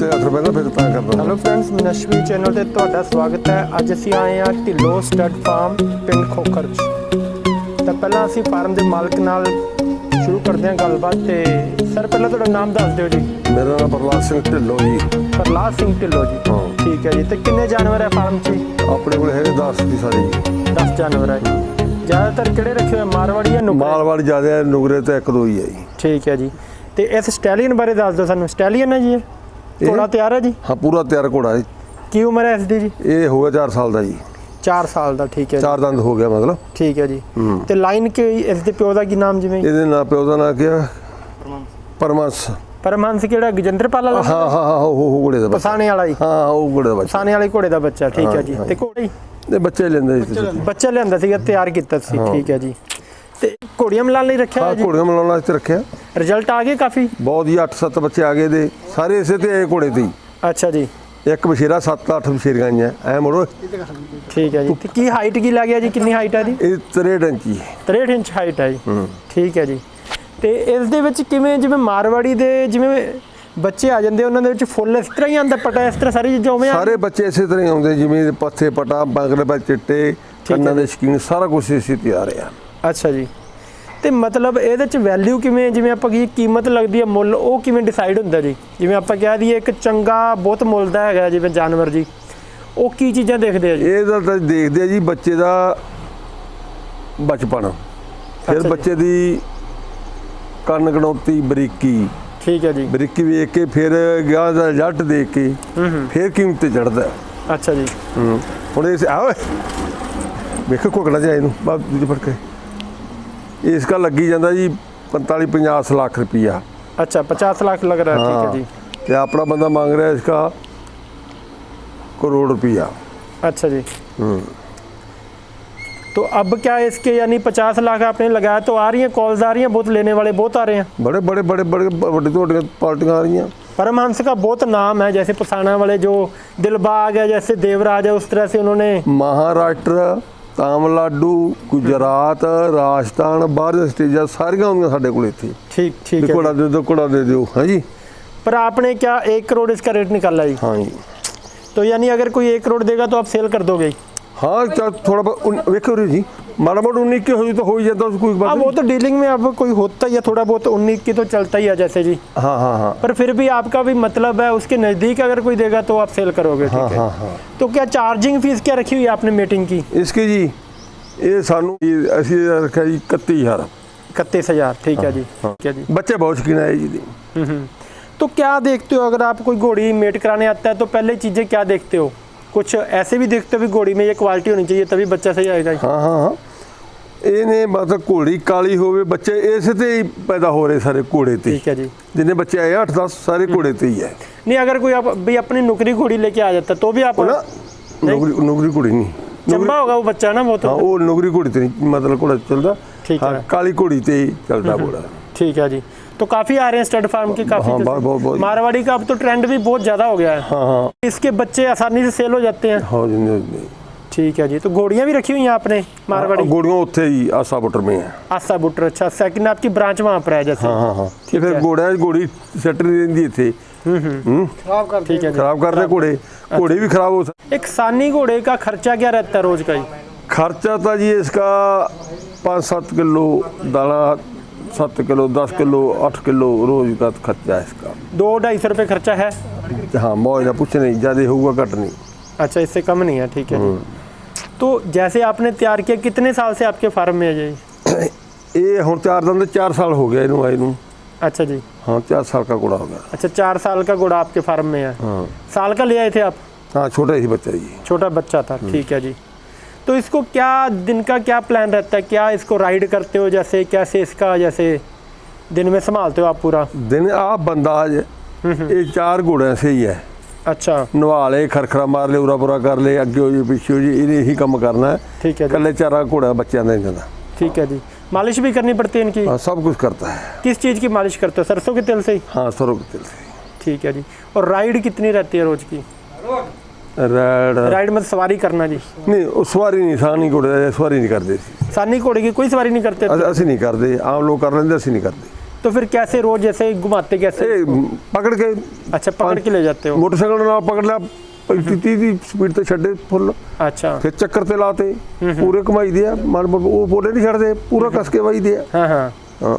ਕਰਦਾ hello friends ਮਨਸ਼ਵੀ channel ਤੇ ਤੁਹਾਡਾ ਸਵਾਗਤ ਹੈ। ਅੱਜ ਅਸੀਂ ਆਏ ਹਾਂ ਢਿੱਲੋ ਸਟੱਡ ਫਾਰਮ ਪਿੰਡ ਖੋਖਰ 'ਚ। ਤਾਂ ਪਹਿਲਾਂ ਅਸੀਂ ਫਾਰਮ ਦੇ ਮਾਲਕ ਨਾਲ ਸ਼ੁਰੂ ਕਰਦੇ ਹਾਂ ਗੱਲਬਾਤ ਤੇ ਸਰ ਪਹਿਲਾਂ ਤੁਹਾਡਾ ਨਾਮ ਦੱਸ ਦਿਓ ਜੀ। ਮੇਰਾ ਨਾਮ ਪ੍ਰਲਾਦ ਸਿੰਘ ਢਿੱਲੋਂ ਜੀ। ਪ੍ਰਲਾਦ ਸਿੰਘ ਢਿੱਲੋ ਜੀ। ਹਾਂ। ਠੀਕ ਹੈ ਜੀ ਤੇ ਕਿੰਨੇ ਜਾਨਵਰ ਹੈ ਫਾਰਮ 'ਚ? ਜੀ? ਆਪਣੇ ਕੋਲ ਹੈਗੇ 10 ਦੀ ਸਾਰੇ। ਜੀ 10 ਜਾਨਵਰ ਹੈ ਜੀ। ਜ਼ਿਆਦਾਤਰ ਕਿਹੜੇ ਰੱਖੇ ਹੋਏ ਮਾਰਵਾੜੀ ਜਾਂ ਨੁਕਰੇ? ਮਾਲਵਾੜ ਜ਼ਿਆਦਾ ਹੈ ਨੁਗਰੇ ਤੇ ਇੱਕ ਦੋ ਹੀ ਹੈ ਜੀ। ਠੀਕ ਹੈ ਜੀ। ਤੇ ਇਸ ਸਟੈਲੀਅਨ ਬਾਰੇ ਦੱਸ ਦਿਓ ਸਾਨੂੰ। ਸਟੈਲੀਅਨ ਹੈ ਜੀ ਇਹ? ਘੋੜਾ ਤਿਆਰ ਹੈ ਜੀ? ਹਾਂ ਪੂਰਾ ਤਿਆਰ ਘੋੜਾ ਹੈ। ਕੀ ਉਮਰ ਹੈ ਇਸ ਦੀ ਜੀ? ਇਹ ਹੋ ਗਿਆ 4 ਸਾਲ ਦਾ ਜੀ। 4 ਸਾਲ ਦਾ ਠੀਕ ਹੈ ਜੀ। ਚਾਰ ਦੰਦ ਹੋ ਗਿਆ ਮਤਲਬ। ਠੀਕ ਹੈ ਜੀ। ਹੂੰ। ਤੇ ਲਾਈਨ ਕਿ ਇਸ ਦੇ ਪਿਓ ਦਾ ਕੀ ਨਾਮ ਜਿਵੇਂ? ਇਹਦੇ ਨਾਂ ਪਿਓ ਦਾ ਨਾਂ ਕਿਹਾ ਪਰਮੰਸ ਪਰਮਹੰਸ। ਕਿਹੜਾ? ਗਜਿੰਦਰਪਾਲ ਵਾਲਾ ਹਾਂ ਹਾਂ ਹਾਂ ਉਹ ਉਹ ਘੋੜੇ ਦਾ ਬੱਚਾ। ਪਸਾਣੇ ਵਾਲਾ ਹੀ ਹਾਂ ਉਹ ਘੋੜੇ ਦਾ ਬੱਚਾ। ਪਸਾਣੇ ਵਾਲੇ ਘੋੜੇ ਦਾ ਬੱਚਾ ਠੀਕ ਹੈ ਜੀ। ਹਾਂ, ਤੇ ਘੋੜੇ? ਇਹ ਬੱਚੇ ਲੈਂਦੇ ਜੀ ਤੁਸੀਂ। ਬੱਚਾ ਲਿਆਂਦਾ ਸੀਗਾ ਤਿਆਰ ਕੀਤਾ ਸੀ ਹਾਂ। ਠੀਕ ਹੈ ਜੀ। ਤੇ ਘੋੜੀਆਂ ਮਿਲਾਉਣ ਲਈ ਰੱਖਿਆ ਹਾਂ ਜੀ? ਘੋੜੀਆਂ ਮਿਲਾਉਣ ਵਾਸਤੇ ਰੱਖਿਆ। ਰਿਜ਼ਲਟ ਆ ਗਏ ਕਾਫੀ? ਬਹੁਤ ਹੀ 8-7 ਬੱਚੇ ਆ ਗਏ ਦੇ। ਸਾਰੇ ਇਸੇ ਤੇ ਆਏ ਘੋੜੇ ਤੇ ਹੀ। ਅੱਛਾ ਜੀ। ਇੱਕ ਬਸ਼ੇਰਾ 7-8 ਬਸ਼ੇਰੀਆਂ ਆਈਆਂ। ਐ ਮੁੜੋ। ਠੀਕ ਹੈ ਜੀ। ਤੇ ਕੀ ਹਾਈਟ ਕੀ ਲੱਗਿਆ ਜੀ? ਕਿੰਨੀ ਹਾਈਟ ਹੈ ਦੀ ਇਹ 63 ਇੰਚੀ 63 ਇੰਚ ਹਾਈਟ ਹੈ ਜੀ। ਠੀਕ ਹੈ ਜੀ। ਤੇ ਇਸ ਦੇ ਵਿੱਚ ਕਿਵੇਂ ਜਿਵੇਂ ਮਾਰਵਾੜੀ ਦੇ ਜਿਵੇਂ ਬੱਚੇ ਆ ਜਾਂਦੇ ਉਹਨਾਂ ਦੇ ਵਿੱਚ ਫੁੱਲ ਇਸ ਤਰ੍ਹਾਂ ਹੀ ਆਂਦਾ ਪਟਾ ਇਸ ਤਰ੍ਹਾਂ ਸਾਰੀ ਚੀਜ਼ਾਂ ਉਵੇਂ ਆ ਸਾਰੇ ਬੱਚੇ ਇਸੇ ਤਰ੍ਹਾਂ ਹੀ ਆਉਂਦੇ ਜਿਵੇਂ ਪੱਥੇ ਪਟਾ ਬਗਲੇ ਪਾ ਚਿੱਟੇ ਕੰਨਾਂ ਦੇ ਸ਼ਕੀਨ ਸਾਰਾ ਕੁਝ ਇਸੇ ਤੇ ਆ ਰਿਹਾ। ਅੱਛਾ ਜੀ। ਤੇ ਮਤਲਬ ਇਹਦੇ ਚ ਵੈਲਿਊ ਕਿਵੇਂ ਜਿਵੇਂ ਆਪਾਂ ਕੀ ਕੀਮਤ ਲੱਗਦੀ ਹੈ ਮੁੱਲ ਉਹ ਕਿਵੇਂ ਡਿਸਾਈਡ ਹੁੰਦਾ ਜੀ? ਜਿਵੇਂ ਆਪਾਂ ਕਹਿ ਦਈਏ ਇੱਕ ਚੰਗਾ ਬਹੁਤ ਮੁੱਲ ਦਾ ਹੈਗਾ ਜਿਵੇਂ ਜਾਨਵਰ ਜੀ ਉਹ ਕੀ ਚੀਜ਼ਾਂ ਦੇਖਦੇ ਆ ਜੀ? ਇਹਦਾ ਤਾਂ ਦੇਖਦੇ ਆ ਜੀ ਬੱਚੇ ਦਾ ਬਚਪਨ। ਫਿਰ। ਬੱਚੇ ਦੀ ਕੰਨ ਗਣੌਤੀ ਬਰੀਕੀ। ਠੀਕ ਹੈ ਜੀ। ਬਰੀਕੀ ਵੇਖ ਕੇ ਫਿਰ ਗਿਆ ਦਾ ਰਿਜ਼ਲਟ ਦੇਖ ਕੇ ਫਿਰ ਕੀਮਤ ਤੇ ਚੜਦਾ ਅੱਛਾ ਜੀ। ਹੁਣ ਇਸ ਆ ਓਏ। ਵੇਖੋ ਕੋਕੜਾ ਜਾਏ ਇਹਨੂੰ। ਬਾਅਦ ਦੂਜੇ ਫੜ ਕੇ ਇਸ ਦਾ ਲੱਗੀ ਜਾਂਦਾ ਜੀ 45 50 ਲੱਖ ਰੁਪਇਆ अच्छा पचास लाख लग रहा है ठीक है जी ਤੇ ਆਪਣਾ ਬੰਦਾ ਮੰਗ ਰਿਹਾ ਇਸ ਦਾ ਕਰੋੜ ਰੁਪਇਆ अच्छा जी तो अब क्या इसके यानी पचास लाख आपने लगाया तो आ रही हैं कॉल्स आ रही हैं बहुत लेने वाले बहुत आ रहे हैं ਬੜੇ ਬੜੇ ਬੜੇ ਬੜੇ ਵੱਡੇ ਤੋਂ ਵੱਡੀਆਂ ਪਾਰਟੀਆਂ ਆ ਰਹੀਆਂ परमहंस का बहुत नाम है जैसे पसाना वाले जो दिलबाग है जैसे देवराज है उस तरह से उन्होंने ਮਹਾਰਾਸ਼ਟਰ ਤਾਮਿਲਨਾਡੂ ਗੁਜਰਾਤ ਰਾਜਸਥਾਨ ਬਾਹਰ ਦੇ ਸਟੇਜਾਂ ਸਾਰੀਆਂ ਆਉਂਦੀਆਂ ਸਾਡੇ ਕੋਲ ਇੱਥੇ ठीक ठीक ਵੀ है ਘੋੜਾ जी। ਦੇ ਦਿਓ ਘੋੜਾ ਦੇ ਦਿਓ ਹਾਂਜੀ पर आपने क्या एक करोड़ इसका रेट निकाला जी ਹਾਂਜੀ तो यानी अगर कोई एक करोड़ देगा तो आप सेल कर दोगे हाँ चल थोड़ा बहुत देखो रे जी माड़ा मोट उन्नीस की हुई तो हो ही जाता कोई बात वो तो डीलिंग में अब कोई होता ही है थोड़ा बहुत तो उन्नीस की तो चलता ही है जैसे जी हाँ हाँ हाँ पर फिर भी आपका भी मतलब है उसके नज़दीक अगर कोई देगा तो आप सेल करोगे हाँ हाँ हाँ तो क्या चार्जिंग फीस क्या रखी हुई है आपने मीटिंग की इसकी जी ਇਹ ਸਾਨੂੰ ਅਸੀਂ ਰੱਖਿਆ ਜੀ 31000 31000 ਠੀਕ ਹੈ ਜੀ ਠੀਕ है जी बच्चे बहुत शौकीन है जी तो क्या देखते हो अगर आप कोई घोड़ी मेट कराने आता है तो पहले चीज़ें क्या देखते हो कुछ ऐसे भी देखते हो भी घोड़ी में ये क्वालिटी होनी चाहिए तभी बच्चा सही आएगा ਹਾਂ ਹਾਂ ਹਾਂ ਇਹਨੇ ਮਤਲਬ ਘੋੜੀ ਕਾਲੀ ਹੋਵੇ ਬੱਚੇ ਇਸੇ ਤੇ ਹੀ ਪੈਦਾ ਹੋ ਰਹੇ ਸਾਰੇ ਘੋੜੇ ਤੇ ठीक है जी ਜਿੰਨੇ ਬੱਚੇ ਆਏ 8-10 ਸਾਰੇ ਘੋੜੇ ਤੇ ਹੀ ਹੈ नहीं अगर कोई आप भी अपनी नुकरी घोड़ी लेके आ जाता है तो भी आप ਉਹ ਨਾ ਨੌਕਰੀ ਨੌਕਰੀ ਘੋੜੀ ਨਹੀਂ चंबा होगा वो बच्चा ना वो ਹਾਂ तो ਉਹ ਨੌਕਰੀ ਘੋੜੀ ਤੇ ਨਹੀਂ ਮਤਲਬ ਘੋੜਾ ਚੱਲਦਾ ठीक ਹਾਂ है ਕਾਲੀ ਘੋੜੀ ਤੇ ਹੀ ਚੱਲਦਾ ਘੋੜਾ ठीक है जी तो काफ़ी आ रहे हैं स्टड फार्म के काफ़ी हाँ, जैसे- बहुत- बहुत- बहुत। मारवाड़ी का अब तो ट्रेंड भी बहुत ज़्यादा हो गया है ਹਾਂ ਹਾਂ इसके बच्चे आसानी से सेल हो जाते हैं ਹਾਂ ਜਿੰਨੇ ਜਿੰਨੇ ठीक है जी तो घोड़ियाँ भी रखी हुई हैं आपने मारवाड़ी घोड़ियों ਉੱਥੇ ਹੀ ਆਸਾ ਬੁੱਟਰ में है आस्था बुटर अच्छा सेकंड आपकी ब्रांच वहाँ पर है जैसे ਹਾਂ ਹਾਂ ਹਾਂ ਤੇ ਠੀਕ ਫਿਰ ਹੈ। ਘੋੜਿਆਂ 'ਚ ਘੋੜੀ ਸੈੱਟ ਨਹੀਂ ਰਹਿੰਦੀ ਇੱਥੇ ਹੂੰ ठीक है जी ਖਰਾਬ ਕਰਦੇ ਘੋੜੇ ਘੋੜੇ ਵੀ ਖਰਾਬ ਹੋ ਸਕਦੇ एक सानी घोड़े का खर्चा क्या रहता है रोज का ही खर्चा था जी इसका पाँच सात किलो दाना सात किलो दस किलो आठ किलो रोज का खर्चा है इसका दो ढाई सौ रुपये खर्चा है हाँ मौज ना कुछ नहीं ज़्यादा होगा घट नहीं अच्छा इससे कम नहीं है ठीक है जी तो जैसे आपने तैयार किया कितने साल से आपके फार्म में है जी ये ਹੁਣ ਚਾਰ ਦਿਨ ਦੇ 4 ਸਾਲ ਹੋ ਗਿਆ ਇਹਨੂੰ ਆਏ ਨੂੰ अच्छा जी हाँ चार साल का घोड़ा हो गया अच्छा चार साल का घोड़ा आपके फार्म में है हाँ साल का ले आए थे आप हाँ छोटा ही बच्चा जी छोटा बच्चा था ठीक है जी तो इसको क्या दिन का क्या प्लान रहता है क्या इसको राइड करते हो जैसे कैसे इसका जैसे दिन में संभालते हो आप पूरा दिन आप बंदा आज ये चार घोड़े से ही है अच्छा ਨਵਾ ਲੇ ਖਰਖਰਾ ਮਾਰ ਲੇ ਉਰਾ ਪੁਰਾ ਕਰ ਲੇ ਅੱਗੇ ਹੋ ਜੀ ਪਿੱਛੇ ਹੋ ਜੀ ਇਹਨੇ ਇਹੀ ਕੰਮ ਕਰਨਾ ਹੈ ठीक है जी ਕੱਲੇ ਚਾਰਾ ਘੋੜਾ ਬੱਚਿਆਂ ਦਾ ਇਹਨਾਂ ਦਾ ठीक है जी मालिश भी करनी पड़ती है इनकी हाँ, सब कुछ करता है किस चीज़ की मालिश करते हो सरसों के तेल से ही हाँ सरों के तेल से ठीक है जी और राइड कितनी रहती है रोज की ਰੈਡ राइड में सवारी करना जी ਨਹੀਂ ਉਹ ਸਵਾਰੀ ਨਹੀਂ ਸਾਨੀ ਘੋੜੇ ਦਾ ਸਵਾਰੀ ਨਹੀਂ ਕਰਦੇ ਸੀ सानी घोड़े की कोई सवारी नहीं करते ਅਸ- ਅਸੀਂ ਨਹੀਂ ਕਰਦੇ ਆਮ ਲੋਕ ਕਰ ਲੈਂਦੇ ਅਸੀਂ ਨਹੀਂ ਕਰਦੇ तो फिर कैसे रोज जैसे घुमाते कैसे ਇਹ ਪਕੜ ਕੇ अच्छा पकड़ के ले जाते हो ਮੋਟਰਸਾਈਕਲ ਨਾਲ ਪਕੜ ਲਿਆ 30 ਦੀ ਸਪੀਡ ਤੇ ਛੱਡੇ ਫੁੱਲ अच्छा ਫਿਰ ਚੱਕਰ ਤੇ ਲਾਤੇ ਪੂਰੇ ਘੁਮਾਈ ਦੇ ਆ ਮਨ ਉਹ ਬੋਲੇ ਨਹੀਂ ਛੱਡਦੇ ਪੂਰਾ ਕਸ ਕੇ ਵਾਈ ਦੇ ਆ हाँ हाँ ਹਾਂ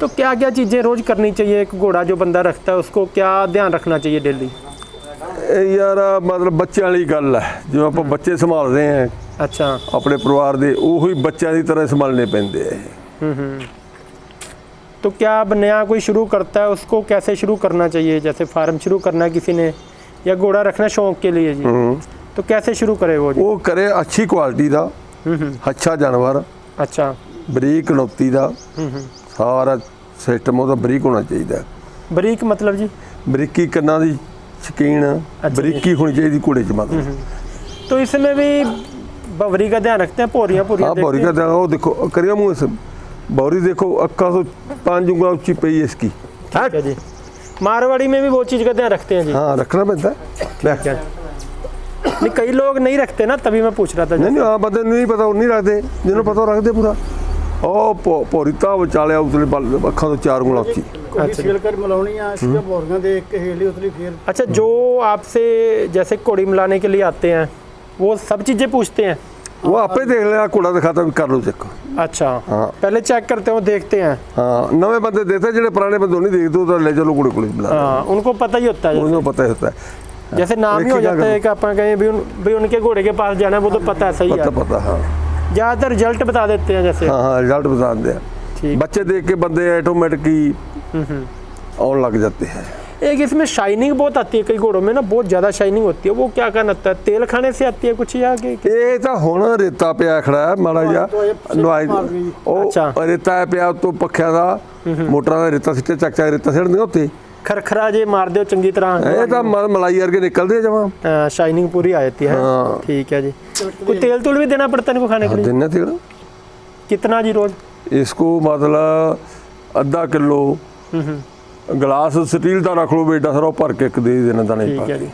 तो क्या क्या चीज़ें रोज करनी चाहिए एक घोड़ा जो बंदा रखता है उसको क्या ध्यान रखना चाहिए डेली ਇਹ ਯਾਰ ਮਤਲਬ ਬੱਚਿਆਂ ਵਾਲੀ ਗੱਲ ਹੈ ਜਿਵੇਂ ਆਪਾਂ ਬੱਚੇ ਸੰਭਾਲਦੇ ਆ अच्छा ਆਪਣੇ ਪਰਿਵਾਰ ਦੇ ਉਹੀ ਬੱਚਿਆਂ ਦੀ ਤਰ੍ਹਾਂ ਸੰਭਾਲਣੇ ਪੈਂਦੇ ਆ हम्म हम्म तो क्या अब नया कोई शुरू करता है उसको कैसे शुरू करना चाहिए जैसे फार्म शुरू करना है किसी ने या घोड़ा रखना शौक के लिए जी तो कैसे शुरू करे वो जी ਉਹ ਕਰੇ ਅੱਛੀ ਕੁਆਲਿਟੀ ਦਾ हम्म हम्म ਅੱਛਾ ਜਾਨਵਰ अच्छा ਬਰੀਕ ਨੌਤੀ ਦਾ हम्म हम्म ਸਾਰਾ ਸਿਸਟਮ ਉਹਦਾ ਬਰੀਕ ਹੋਣਾ ਚਾਹੀਦਾ ਹੈ। बरीक मतलब जी ਬਰੀਕੀ ਕੰਨਾਂ ਦੀ ਸ਼ਕੀਨ ਜੀ। ਬਰੀਕੀ ਹੋਣੀ ਚਾਹੀਦੀ ਘੋੜੇ 'ਚ ਮਤਲਬ तो इसमें भी बवरी का ध्यान रखते हैं पोरियां हाँ पोरियां बौरी देखते का हैं? देखो वो देखो करिया मुंह से बौरी देखो अक्का तो पांच उंगला ऊंची पई है इसकी हाँ ठीक है जी मारवाड़ी में भी वो चीज़ का ध्यान रखते हैं जी हाँ रखना पैदा है ले। क्या नहीं कई लोग नहीं रखते ना तभी मैं पूछ रहा था नहीं नहीं हाँ बंदे ਨੂੰ ਨਹੀਂ ਪਤਾ ਉਹ ਨਹੀਂ ਰੱਖਦੇ ਜਿਹਨੂੰ ਪਤਾ ਉਹ ਰੱਖਦੇ ਪੂਰਾ ਉਹ ਭੋ- ਭੋਰੀ ਤਾਂ ਵਿਚਾਲਿਆ ਉਤਲੇ ਬਲ ਅੱਖਾਂ ਤੋਂ ਚਾਰ ਉਂਗਲਾ ਉੱਚੀ कोई सेल कर मिलानी है इसके बोरियां देख के हेली उतली फिर अच्छा जो आपसे जैसे कोड़ी मिलाने के लिए आते हैं वो सब चीज़ें पूछते हैं वो आप ही देख लेगा कूड़ा दिखाता भी कर लो चेक अच्छा हाँ पहले चेक करते हो देखते हैं हाँ नवे बंदे देते हैं जो पुराने बंदे नहीं देखते तो ले चलो कूड़े कूड़े हाँ उनको पता ही होता है उनको पता ही होता है जैसे नाम ही हो जाता है कि आप कहें भी, उन, भी उनके घोड़े के पास जाना है वो तो पता है सही पता, है पता हाँ ज़्यादातर रिजल्ट बता देते हैं जैसे हाँ हाँ रिजल्ट बता देते हैं बच्चे देख के बंदे ऑटोमेटिक ਆਟੋਮੈਟਿਕ ਹੀ हम्म, हम्म। ਆਉਣ ਲੱਗ ਜਾਂਦੇ हैं एक इसमें शाइनिंग बहुत आती है कई घोड़ों में ना बहुत ज़्यादा शाइनिंग होती है वो क्या कारण होता है तेल खाने से आती है कुछ या कि ਇਹ ਤਾਂ ਹੁਣ ਰੇਤਾ ਪਿਆ ਖੜਾ ਹੈ ਮਾੜਾ ਜਿਹਾ ਤੋਂ ਇਹ ਸਿੱਟ ਨਵਾਈ ਮਾਰ ਗਈ ਜੀ। ਉਹ ਅੱਛਾ। ਰੇਤਾ ਪਿਆ ਉੱਤੋਂ ਪੱਖਿਆਂ ਦਾ ਮੋਟਰਾਂ ਦਾ ਰੇਤਾ ਸਿੱਟੇ ਚੱਕ ਚੱਕ ਰੇਤਾ ਸਿੱਟਦੇ ਉੱਤੇ खरखरा जे मार दो चंगी तरह ਇਹ ਤਾਂ ਮ- ਮਲਾਈ ਵਰਗੇ ਨਿਕਲਦੇ ਆ ਜਮਾ शाइनिंग पूरी आ जाती है हाँ। ठीक है जी कोई तेल तूल भी देना पड़ता है इनको खाने के लिए ਦਿਨ ਤੇ कितना जी रोज ਇਸਕੋ ਮਤਲਬ ਅੱਧਾ ਕਿਲੋ ਗਲਾਸ ਸਟੀਲ ਦਾ ਰੱਖ ਲਓ ਬੇਟਾ ਸਾਰਾ ਭਰ ਕੇ ਇੱਕ ਦੇ ਦੇਣਾ ਦਾਣੇ ਪਾ ਕੇ।